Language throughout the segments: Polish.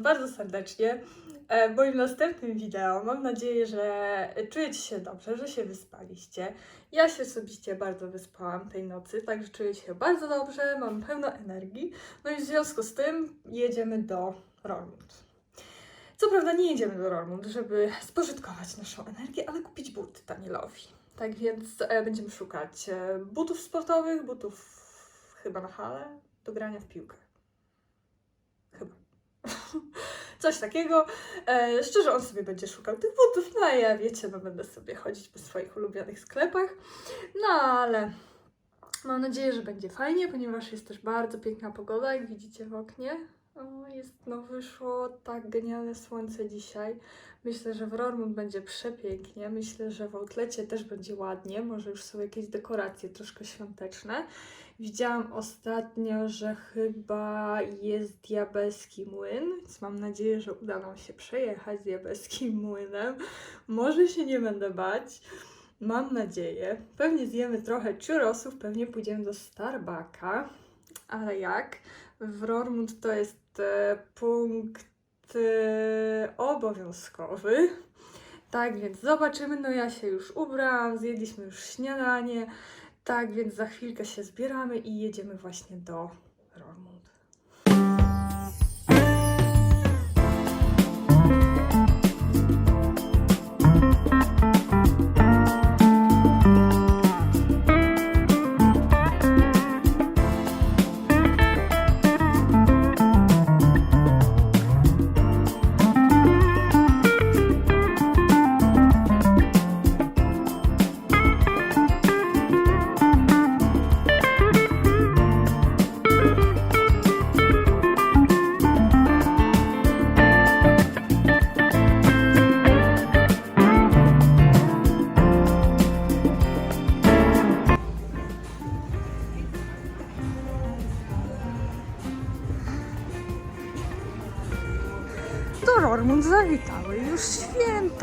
bardzo serdecznie. E, W moim następnym wideo mam nadzieję, że czujecie się dobrze, że się wyspaliście. Ja się osobiście bardzo wyspałam tej nocy, także czuję się bardzo dobrze, mam pełno energii. No i w związku z tym jedziemy do Rolmund. Co prawda nie jedziemy do Rolmund, żeby spożytkować naszą energię, ale kupić buty Danielowi. Tak więc e, będziemy szukać e, butów sportowych, butów chyba na halę, do grania w piłkę. Chyba. Coś takiego. E, szczerze, on sobie będzie szukał tych butów, no a ja wiecie, no będę sobie chodzić po swoich ulubionych sklepach. No ale mam nadzieję, że będzie fajnie, ponieważ jest też bardzo piękna pogoda, jak widzicie w oknie. O, jest, no wyszło tak genialne słońce dzisiaj. Myślę, że w Rormund będzie przepięknie. Myślę, że w Outlecie też będzie ładnie. Może już są jakieś dekoracje troszkę świąteczne. Widziałam ostatnio, że chyba jest diabelski młyn, więc mam nadzieję, że uda nam się przejechać diabelskim młynem. Może się nie będę bać. Mam nadzieję. Pewnie zjemy trochę churrosów, pewnie pójdziemy do Starbucka. Ale jak? W Rormund to jest e, punkt e, obowiązkowy. Tak więc zobaczymy. No ja się już ubrałam, zjedliśmy już śniadanie. Tak więc za chwilkę się zbieramy i jedziemy właśnie do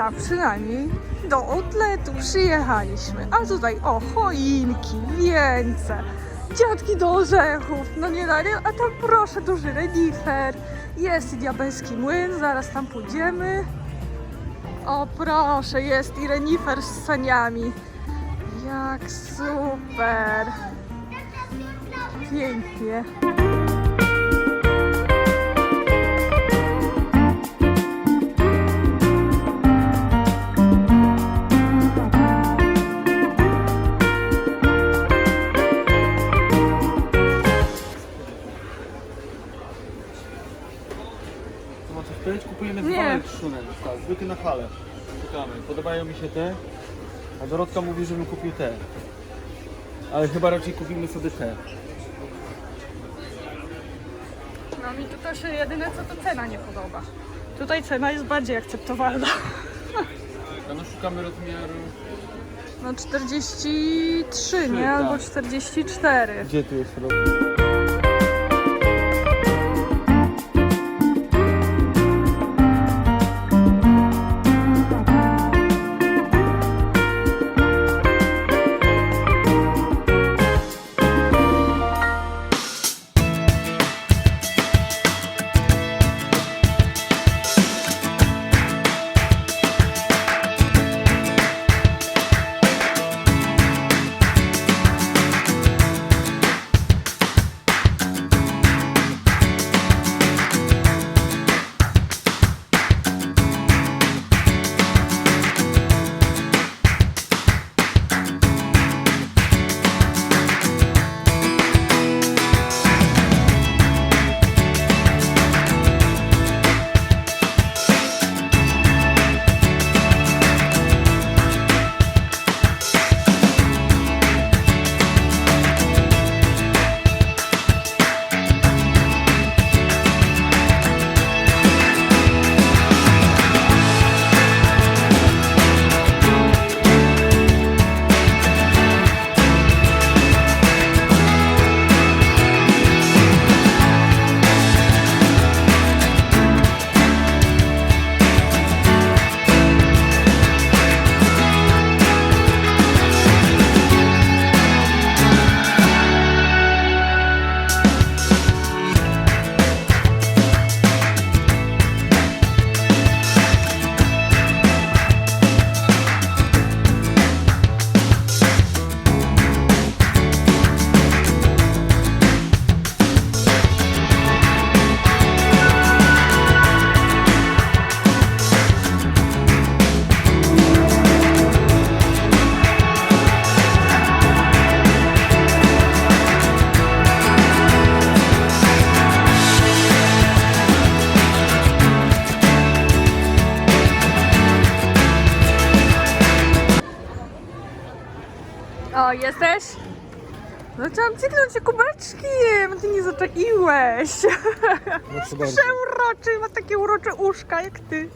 święta, przynajmniej do outletu przyjechaliśmy. A tutaj o, choinki, wieńce, dziadki do orzechów, no nie da, nie? a tam proszę duży renifer, jest i diabelski młyn, zaraz tam pójdziemy. O proszę, jest i renifer z saniami. Jak super. Pięknie. Szunem, tak, zwykły na halę. Szukamy. Podobają mi się te, a Dorotka mówi, żebym kupił te. Ale chyba raczej kupimy sobie te. No mi to się jedyne co to cena nie podoba. Tutaj cena jest bardziej akceptowalna. A no szukamy rozmiaru... No 43, nie? tak. Albo 44. Gdzie tu jest rozmiar? Bardzo. Przeuroczy, ma takie urocze uszka jak ty.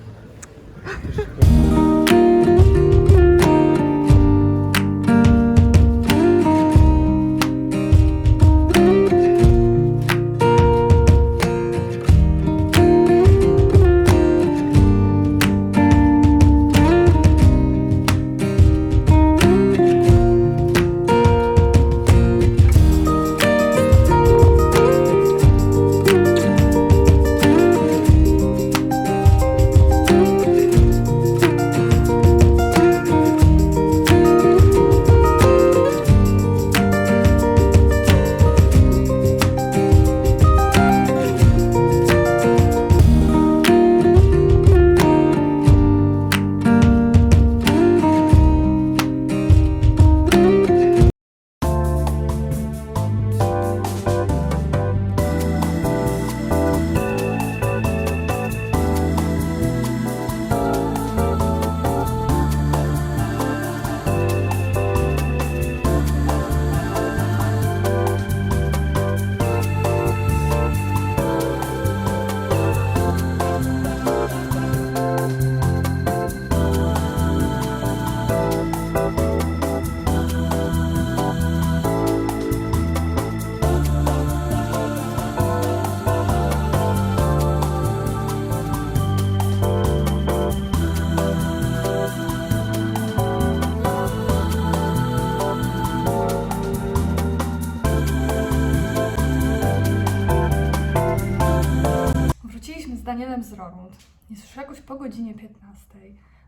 Danielem z Rorund. Jest już jakoś po godzinie 15.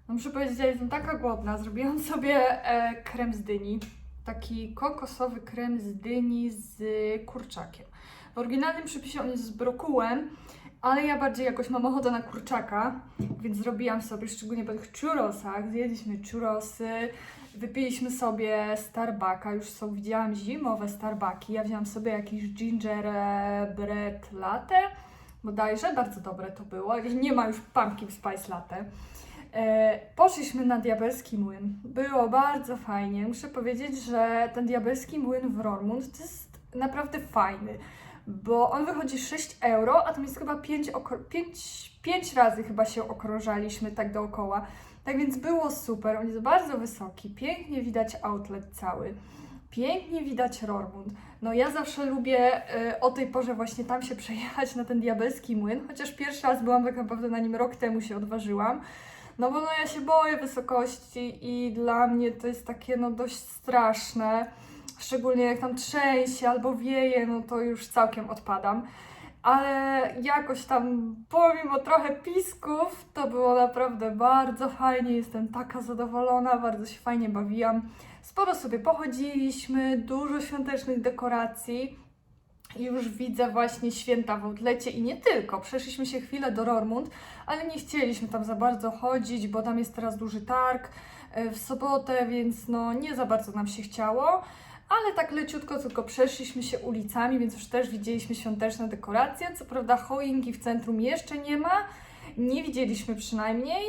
No muszę powiedzieć, że jestem taka głodna. Zrobiłam sobie e, krem z dyni. Taki kokosowy krem z dyni z kurczakiem. W oryginalnym przepisie on jest z brokułem, ale ja bardziej jakoś mam ochotę na kurczaka, więc zrobiłam sobie, szczególnie po tych churrosach, zjedliśmy churrosy, wypiliśmy sobie Starbucka, już są, widziałam zimowe Starbucki, ja wzięłam sobie jakiś ginger bread latte, bodajże, bardzo dobre to było, nie ma już pumpkin spice latte. E, poszliśmy na diabelski młyn. Było bardzo fajnie. Muszę powiedzieć, że ten diabelski młyn w Rormund to jest naprawdę fajny, bo on wychodzi 6 euro, a tam jest chyba 5, 5, 5 razy chyba się okrążaliśmy tak dookoła. Tak więc było super. On jest bardzo wysoki, pięknie widać outlet cały. Pięknie widać Rormund. No ja zawsze lubię e, o tej porze właśnie tam się przejechać na ten diabelski młyn, chociaż pierwszy raz byłam tak naprawdę na nim rok temu się odważyłam. No bo no ja się boję wysokości i dla mnie to jest takie no dość straszne. Szczególnie jak tam trzęsie albo wieje, no to już całkiem odpadam. Ale jakoś tam, pomimo trochę pisków, to było naprawdę bardzo fajnie. Jestem taka zadowolona, bardzo się fajnie bawiłam. Sporo sobie pochodziliśmy, dużo świątecznych dekoracji. Już widzę właśnie święta w outlecie i nie tylko. Przeszliśmy się chwilę do Rormund, ale nie chcieliśmy tam za bardzo chodzić, bo tam jest teraz duży targ e, w sobotę, więc no nie za bardzo nam się chciało. Ale tak leciutko tylko przeszliśmy się ulicami, więc już też widzieliśmy świąteczne dekoracje. Co prawda choinki w centrum jeszcze nie ma, nie widzieliśmy przynajmniej,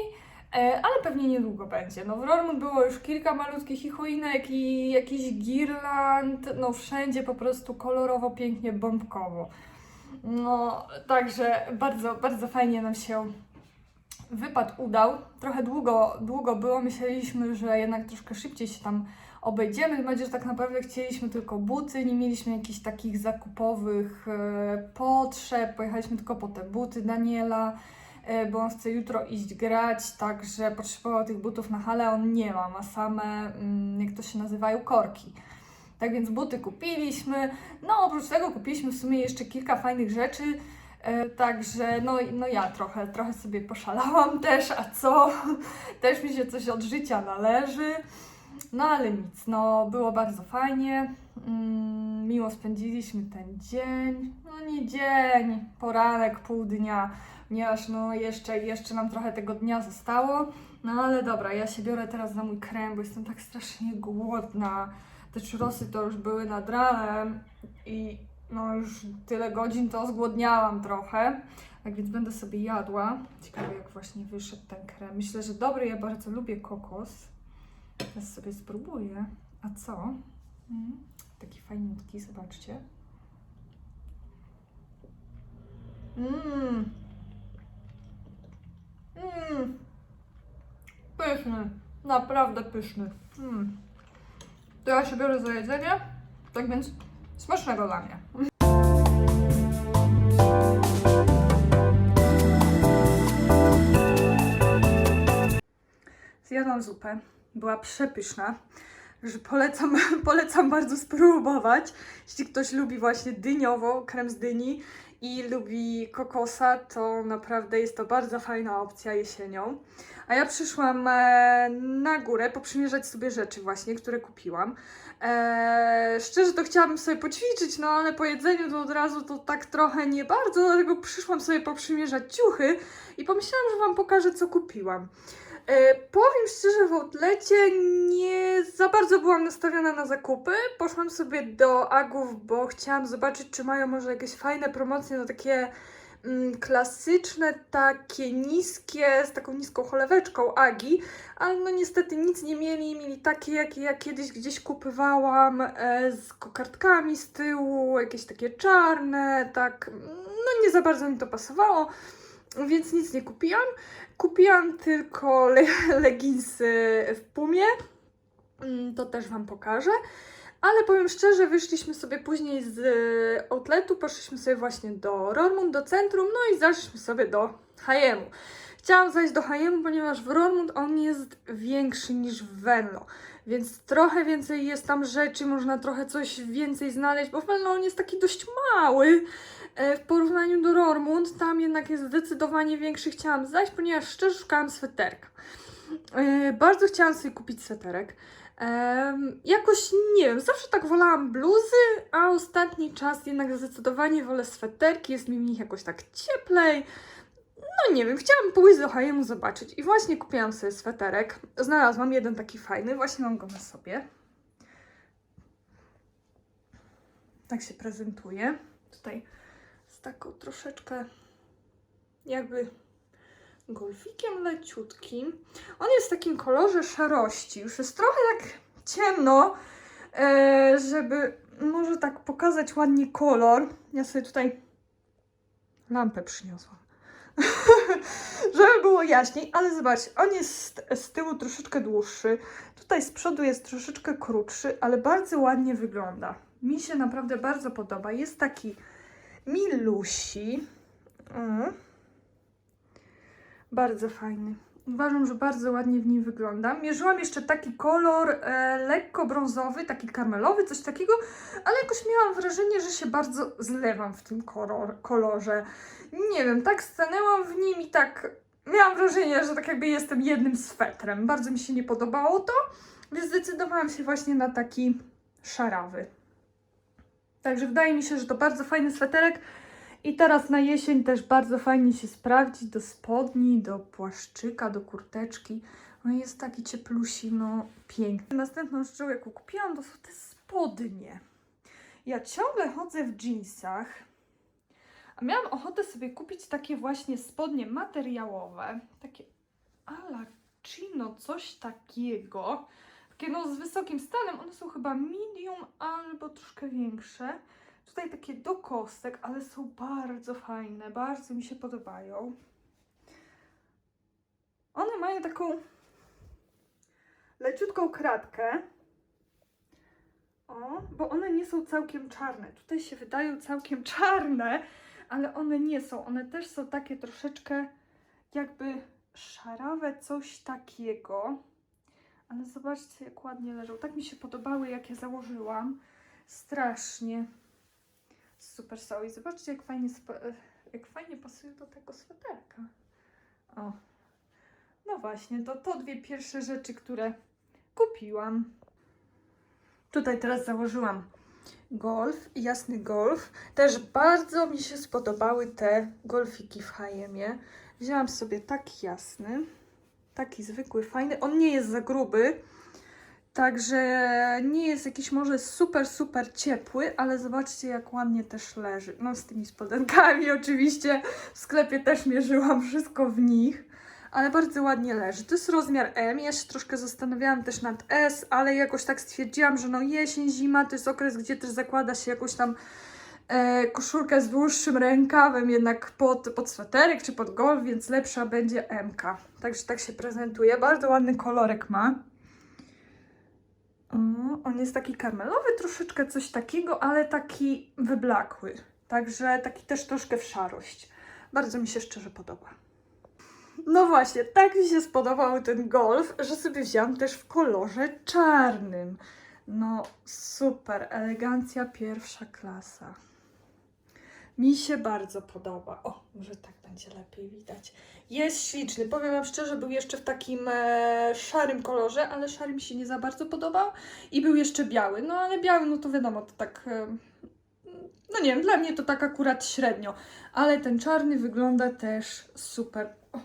ale pewnie niedługo będzie. No w Rormund było już kilka malutkich i choinek i jakiś girland, no wszędzie po prostu kolorowo, pięknie, bombkowo. No, także bardzo, bardzo fajnie nam się wypad udał. Trochę długo, długo było, myśleliśmy, że jednak troszkę szybciej się tam obejdziemy. Tym że tak naprawdę chcieliśmy tylko buty, nie mieliśmy jakichś takich zakupowych e, potrzeb. Pojechaliśmy tylko po te buty Daniela, e, bo on chce jutro iść grać, także potrzebował tych butów na halę, a on nie ma, ma same, mm, jak to się nazywają, korki. Tak więc buty kupiliśmy. No oprócz tego kupiliśmy w sumie jeszcze kilka fajnych rzeczy. E, Także no, no ja trochę, trochę sobie poszalałam też, a co? Też mi się coś od życia należy. No ale nic, no było bardzo fajnie. Mm, miło spędziliśmy ten dzień. No nie dzień, poranek, pół dnia, ponieważ no jeszcze, jeszcze nam trochę tego dnia zostało. No ale dobra, ja się biorę teraz za mój krem, bo jestem tak strasznie głodna. Te churrosy to już były nad ranem i no już tyle godzin to zgłodniałam trochę. Tak więc będę sobie jadła. Ciekawe jak właśnie wyszedł ten krem. Myślę, że dobry, ja bardzo lubię kokos. Teraz sobie spróbuję. A co? Mm, Taki fajniutki, zobaczcie. Mmm. Mmm. Pyszny. Naprawdę pyszny. Mm. To ja się biorę za jedzenie. Tak więc smacznego dla mnie. Zjadłam zupę. Była przepyszna. Że polecam, polecam bardzo spróbować. Jeśli ktoś lubi właśnie dyniową, krem z dyni i lubi kokosa, to naprawdę jest to bardzo fajna opcja jesienią. A ja przyszłam e, na górę poprzymierzać sobie rzeczy właśnie, które kupiłam. E, szczerze to chciałabym sobie poćwiczyć, no ale po jedzeniu to od razu to tak trochę nie bardzo, dlatego przyszłam sobie poprzymierzać ciuchy i pomyślałam, że Wam pokażę, co kupiłam. E, powiem szczerze, w outlecie nie za bardzo byłam nastawiona na zakupy. Poszłam sobie do Agów, bo chciałam zobaczyć, czy mają może jakieś fajne promocje na takie mm, klasyczne, takie niskie, z taką niską choleweczką Agi, ale no niestety nic nie mieli. Mieli takie, jakie ja kiedyś gdzieś kupywałam, e, z kokardkami z tyłu, jakieś takie czarne, tak, no nie za bardzo mi to pasowało, więc nic nie kupiłam. Kupiłam tylko le- leginsy w pumie. Mm, To też Wam pokażę. Ale powiem szczerze, wyszliśmy sobie później z e, outletu, poszliśmy sobie właśnie do Rormund, do centrum, no i zaszliśmy sobie do H&M. Chciałam zajść do H&M, ponieważ w Rormund on jest większy niż w Venlo, więc trochę więcej jest tam rzeczy, można trochę coś więcej znaleźć, bo w Venlo on jest taki dość mały w porównaniu do Rormund, tam jednak jest zdecydowanie większy. Chciałam zajść, ponieważ szczerze szukałam sweterka. E, Bardzo chciałam sobie kupić sweterek. Em, jakoś nie wiem, zawsze tak wolałam bluzy, a ostatni czas jednak zdecydowanie wolę sweterki, jest mi w nich jakoś tak cieplej. No nie wiem, chciałam pójść do H&M zobaczyć i właśnie kupiłam sobie sweterek. Znalazłam jeden taki fajny, właśnie mam go na sobie. Tak się prezentuje. Tutaj taką troszeczkę jakby golfikiem leciutkim. On jest w takim kolorze szarości. Już jest trochę tak ciemno, e, żeby może tak pokazać ładnie kolor. Ja sobie tutaj lampę przyniosłam. żeby było jaśniej, ale zobacz, on jest z tyłu troszeczkę dłuższy. Tutaj z przodu jest troszeczkę krótszy, ale bardzo ładnie wygląda. Mi się naprawdę bardzo podoba. Jest taki milusi. Mm. Bardzo fajny. Uważam, że bardzo ładnie w nim wygląda. Mierzyłam jeszcze taki kolor e, lekko brązowy, taki karmelowy, coś takiego, ale jakoś miałam wrażenie, że się bardzo zlewam w tym kolor, kolorze. Nie wiem, tak stanęłam w nim i tak miałam wrażenie, że tak jakby jestem jednym swetrem. Bardzo mi się nie podobało to, więc zdecydowałam się właśnie na taki szarawy. Także wydaje mi się, że to bardzo fajny sweterek. I teraz na jesień też bardzo fajnie się sprawdzi do spodni, do płaszczyka, do kurteczki. No jest taki cieplusi, no piękny. Następną rzeczą, jaką kupiłam, to są te spodnie. Ja ciągle chodzę w jeansach, a miałam ochotę sobie kupić takie właśnie spodnie materiałowe, takie ala chino, coś takiego. Takie no z wysokim stanem, one są chyba medium albo troszkę większe. Tutaj takie do kostek, ale są bardzo fajne, bardzo mi się podobają. One mają taką leciutką kratkę. O, bo one nie są całkiem czarne. Tutaj się wydają całkiem czarne, ale one nie są. One też są takie troszeczkę jakby szarawe, coś takiego. Ale zobaczcie, jak ładnie leżą. Tak mi się podobały, jak je założyłam. Strasznie. Super są. I zobaczcie, jak fajnie, e, jak fajnie pasują do tego sweterka. O. No właśnie, to, to dwie pierwsze rzeczy, które kupiłam. Tutaj teraz założyłam golf, jasny golf. Też bardzo mi się spodobały te golfiki w H&M-ie. Wzięłam sobie taki jasny, taki zwykły, fajny. On nie jest za gruby, także nie jest jakiś może super, super ciepły, ale zobaczcie jak ładnie też leży. No z tymi spodenkami oczywiście, w sklepie też mierzyłam wszystko w nich. ale bardzo ładnie leży. To jest rozmiar M. Ja się troszkę zastanawiałam też nad S, ale jakoś tak stwierdziłam, że no jesień, zima to jest okres, gdzie też zakłada się jakąś tam e, koszulkę z dłuższym rękawem, jednak pod, pod sweterek czy pod golf, więc lepsza będzie MK. Także tak się prezentuje. Bardzo ładny kolorek ma. O, on jest taki karmelowy, troszeczkę coś takiego, ale taki wyblakły. Także taki też troszkę w szarość. Bardzo mi się szczerze podoba. No właśnie, tak mi się spodobał ten golf, że sobie wziąłam też w kolorze czarnym. No super, elegancja pierwsza klasa. Mi się bardzo podoba. O, może tak będzie lepiej widać. Jest śliczny. Powiem Wam szczerze, był jeszcze w takim e, szarym kolorze, ale szary mi się nie za bardzo podobał. I był jeszcze biały. No ale biały, no to wiadomo, to tak. E, no nie wiem, dla mnie to tak akurat średnio. Ale ten czarny wygląda też super. O,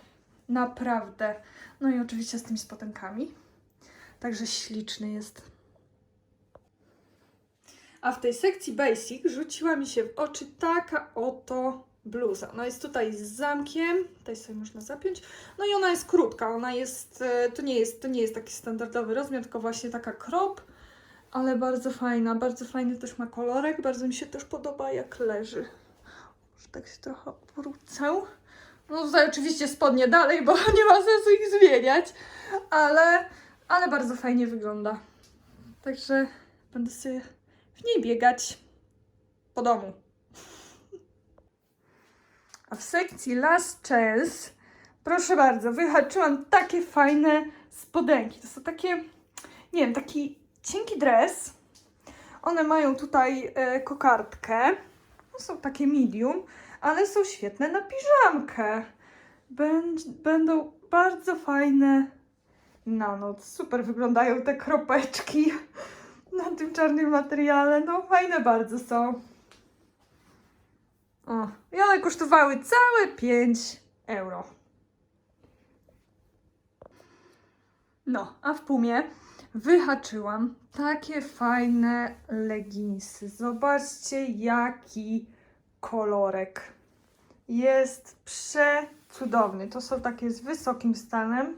naprawdę. No i oczywiście z tymi spodenkami. Także śliczny jest. A w tej sekcji basic rzuciła mi się w oczy taka oto bluza. Ona jest tutaj z zamkiem, tutaj sobie można zapiąć. No i ona jest krótka, ona jest, e, to nie jest, to nie jest taki standardowy rozmiar, tylko właśnie taka crop, ale bardzo fajna, bardzo fajny też ma kolorek, bardzo mi się też podoba jak leży. Może tak się trochę obrócę. No tutaj oczywiście spodnie dalej, bo nie ma sensu ich zmieniać, ale, ale bardzo fajnie wygląda. Także będę sobie w niej biegać po domu. A w sekcji Last Chance, proszę bardzo, wyhaczyłam takie fajne spodenki. To są takie, nie wiem, taki cienki dres. One mają tutaj e, kokardkę. No, są takie medium, ale są świetne na piżamkę. Będ, będą bardzo fajne na noc. Super wyglądają te kropeczki na tym czarnym materiale. No fajne bardzo są. O, i one kosztowały całe 5 euro. No, a w Pumie wyhaczyłam takie fajne leginsy. Zobaczcie, jaki kolorek. Jest przecudowny. To są takie z wysokim stanem.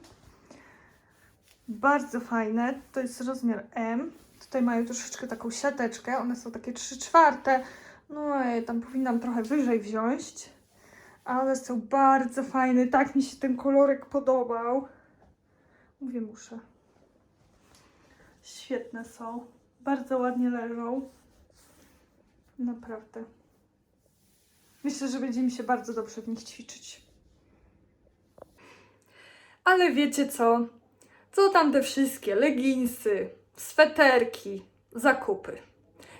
Bardzo fajne. To jest rozmiar M. Tutaj mają troszeczkę taką siateczkę. One są takie 3 czwarte. No i tam powinnam trochę wyżej wziąć. Ale są bardzo fajne. Tak mi się ten kolorek podobał. Mówię, muszę. Świetne są. Bardzo ładnie leżą. Naprawdę. Myślę, że będzie mi się bardzo dobrze w nich ćwiczyć. Ale wiecie co? Co tam te wszystkie leginsy, sweterki, zakupy?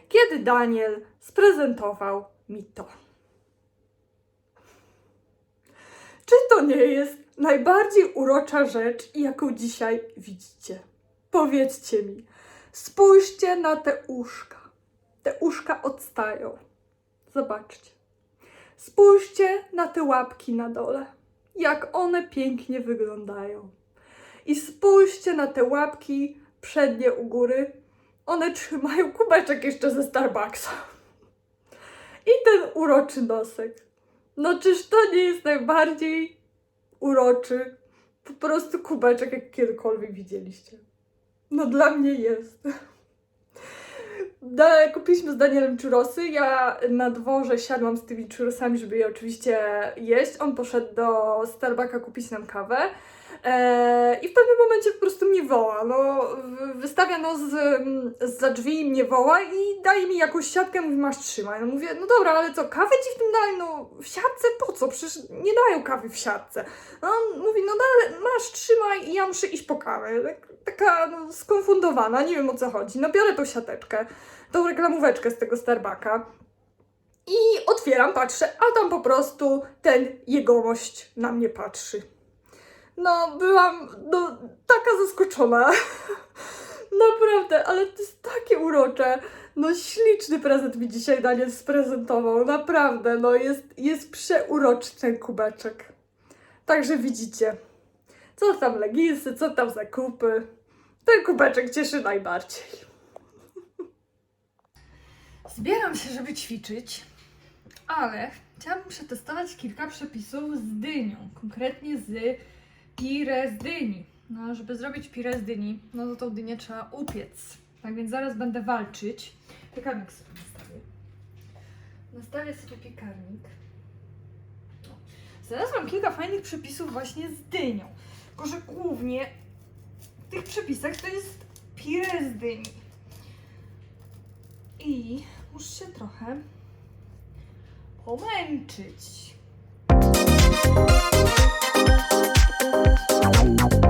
Kiedy Daniel sprezentował mi to? Czy to nie jest najbardziej urocza rzecz, jaką dzisiaj widzicie? Powiedzcie mi. Spójrzcie na te uszka. Te uszka odstają. Zobaczcie. Spójrzcie na te łapki na dole. Jak one pięknie wyglądają. I spójrzcie na te łapki przednie u góry. One trzymają kubeczek jeszcze ze Starbucksa. I ten uroczy nosek. No czyż to nie jest najbardziej uroczy po prostu kubeczek, jak kiedykolwiek widzieliście? No dla mnie jest. Da, kupiliśmy z Danielem churrosy. Ja na dworze siadłam z tymi churrosami, żeby je oczywiście jeść. On poszedł do Starbucka kupić nam kawę. Eee, I w pewnym momencie po prostu mnie woła. No, wystawia nos z, za drzwi mnie woła i daje mi jakąś siatkę, mówi masz trzymaj. No mówię, no dobra, ale co, kawę ci w tym dają? No w siatce po co? Przecież nie dają kawy w siatce. No on mówi, no ale masz, trzymaj i ja muszę iść po kawę. Tak, taka no, skonfundowana, nie wiem o co chodzi. No biorę tą siateczkę, tą reklamóweczkę z tego Starbucka. I otwieram, patrzę, a tam po prostu ten jegomość na mnie patrzy. No, byłam no, taka zaskoczona. Naprawdę, ale to jest takie urocze. No, śliczny prezent mi dzisiaj Daniel sprezentował. Naprawdę, no, jest, jest przeuroczy ten kubeczek. Także widzicie, co tam leginsy, co tam zakupy. Ten kubeczek cieszy najbardziej. Zbieram się, żeby ćwiczyć, ale chciałabym przetestować kilka przepisów z dynią, konkretnie z pire z dyni. No, żeby zrobić pire z dyni, no to tą dynię trzeba upiec. Tak więc zaraz będę walczyć. Piekarnik sobie nastawię. Nastawię sobie piekarnik. O. Znalazłam kilka fajnych przepisów właśnie z dynią. Tylko, że głównie w tych przepisach to jest pire z dyni. I muszę się trochę pomęczyć. Thank you.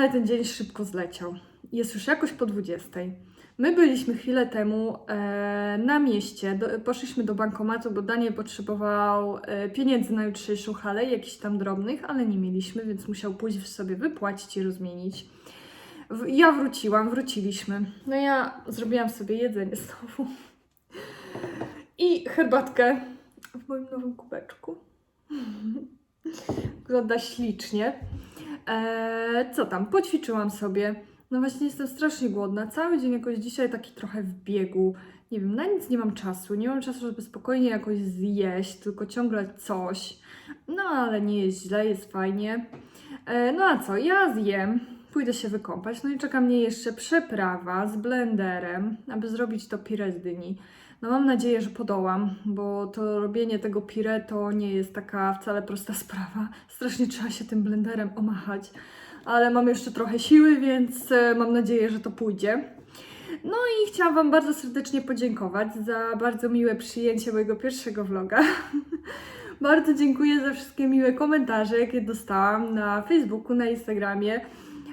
Ale ten dzień szybko zleciał. Jest już jakoś po 20. My byliśmy chwilę temu e, na mieście, do, poszliśmy do bankomatu, bo Daniel potrzebował e, pieniędzy na jutrzejszą halę, jakichś tam drobnych, ale nie mieliśmy, więc musiał pójść sobie wypłacić i rozmienić. W, ja wróciłam, wróciliśmy. No ja zrobiłam sobie jedzenie znowu. I herbatkę w moim nowym kubeczku. Wygląda ślicznie. Eee, co tam? Poćwiczyłam sobie. No właśnie jestem strasznie głodna. Cały dzień jakoś dzisiaj taki trochę w biegu. Nie wiem, na nic nie mam czasu. Nie mam czasu, żeby spokojnie jakoś zjeść, tylko ciągle coś. No ale nie jest źle, jest fajnie. E, no a co? Ja zjem. Pójdę się wykąpać. No i czeka mnie jeszcze przeprawa z blenderem, aby zrobić to pire z dyni. No mam nadzieję, że podołam, bo to robienie tego pire to nie jest taka wcale prosta sprawa. Strasznie trzeba się tym blenderem omachać, ale mam jeszcze trochę siły, więc e, mam nadzieję, że to pójdzie. No i chciałam Wam bardzo serdecznie podziękować za bardzo miłe przyjęcie mojego pierwszego vloga. bardzo dziękuję za wszystkie miłe komentarze, jakie dostałam na Facebooku, na Instagramie.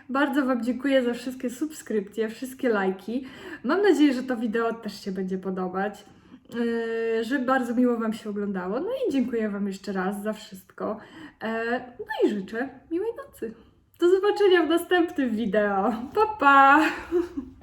Bardzo Wam dziękuję za wszystkie subskrypcje, wszystkie lajki. Mam nadzieję, że to wideo też się będzie podobać, yy, że bardzo miło Wam się oglądało. No i dziękuję Wam jeszcze raz za wszystko. E, No i życzę miłej nocy. Do zobaczenia w następnym wideo. Pa, pa!